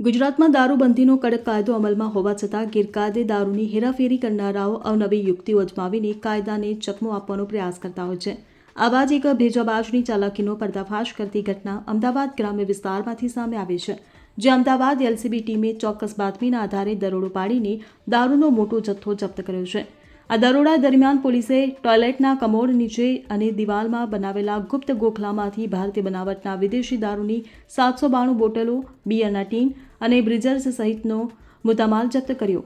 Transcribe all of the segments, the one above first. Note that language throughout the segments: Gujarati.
ગુજરાતમાં દારૂબંધીનો કડક કાયદો અમલમાં હોવા છતાં ગેરકાયદે દારૂની હેરાફેરી કરનારાઓ અવનવી યુક્તિઓ અજમાવીને કાયદાને ચકમો આપવાનો પ્રયાસ કરતા હોય છે. આવા જ એક ભેજાબાજની ચાલાકીનો પર્દાફાશ કરતી ઘટના અમદાવાદ ગ્રામ્ય વિસ્તારમાંથી સામે આવી છે, જે અમદાવાદ એલસીબી ટીમે ચોક્કસ બાતમીના આધારે દરોડો પાડીને દારૂનો મોટો જથ્થો જપ્ત કર્યો છે. આ દરોડા દરમિયાન પોલીસે ટોયલેટના કમોડ નીચે અને દિવાલમાં બનાવેલા ગુપ્ત ગોખલામાંથી ભારતીય બનાવટના વિદેશી દારૂની સાતસો બાણું બોટલો, બિયરના ટીન અને બ્રિજર્સ સહિતનો મુદ્દામાલ જપ્ત કર્યો,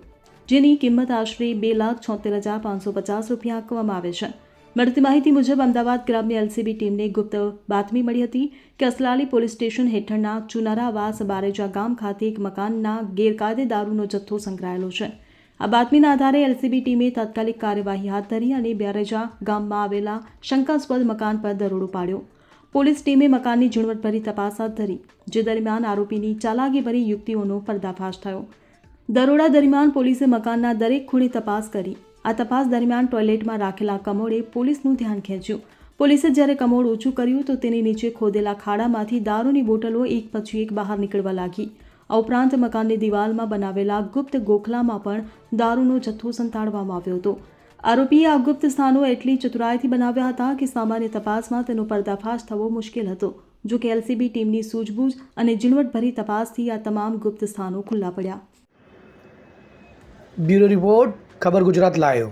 જેની કિંમત આશરે બે લાખ છોતેર હજાર પાંચસો પચાસ રૂપિયા આંકવામાં આવે છે. મળતી માહિતી મુજબ અમદાવાદ ગ્રામ્ય એલસીબી ટીમને ગુપ્ત બાતમી મળી હતી કે અસલાલી પોલીસ સ્ટેશન હેઠળના ચુનારાવાસ બારેજા ગામ ખાતે એક મકાનના ગેરકાયદે દારૂનો જથ્થો સંકળાયેલો છે. આ બાતમીના આધારે એલસીબી ટીમે તાત્કાલિક કાર્યવાહી હાથ ધરી અને બ્યારેજા ગામમાં આવેલા શંકાસ્પદ મકાન પર દરોડો પાડ્યો. પોલીસ ટીમે મકાનની ઝીણવટભરી તપાસ હાથ ધરી, જે દરમિયાન આરોપીની ચાલાકીભરી યુક્તિઓનો પર્દાફાશ થયો. દરોડા દરમિયાન પોલીસે મકાનના દરેક ખૂણે તપાસ કરી. આ તપાસ દરમિયાન ટોયલેટમાં રાખેલા કમોડે પોલીસનું ધ્યાન ખેંચ્યું. પોલીસે જ્યારે કમોડ ઓછું કર્યું તો તેની નીચે ખોદેલા ખાડામાંથી દારૂની બોટલો એક પછી એક બહાર નીકળવા લાગી. આ ઉપરાંત મકાનની દિવાલમાં બનાવેલા ગુપ્ત ગોખલામાં પણ દારૂનો જથ્થો સંતાડવામાં આવ્યો હતો. આરોપીએ આ ગુપ્ત સ્થાનો એટલી ચતુરાઈથી બનાવ્યા હતા કે સામાન્ય તપાસમાં તેનો પર્દાફાશ થવો મુશ્કેલ હતો. જો કે એલસીબી ટીમની સૂઝબૂછ અને ઝીણવટભરી તપાસથી આ તમામ ગુપ્ત સ્થાનો ખુલ્લા પડ્યા. બ્યુરો રિપોર્ટ, ખબર ગુજરાત લાયો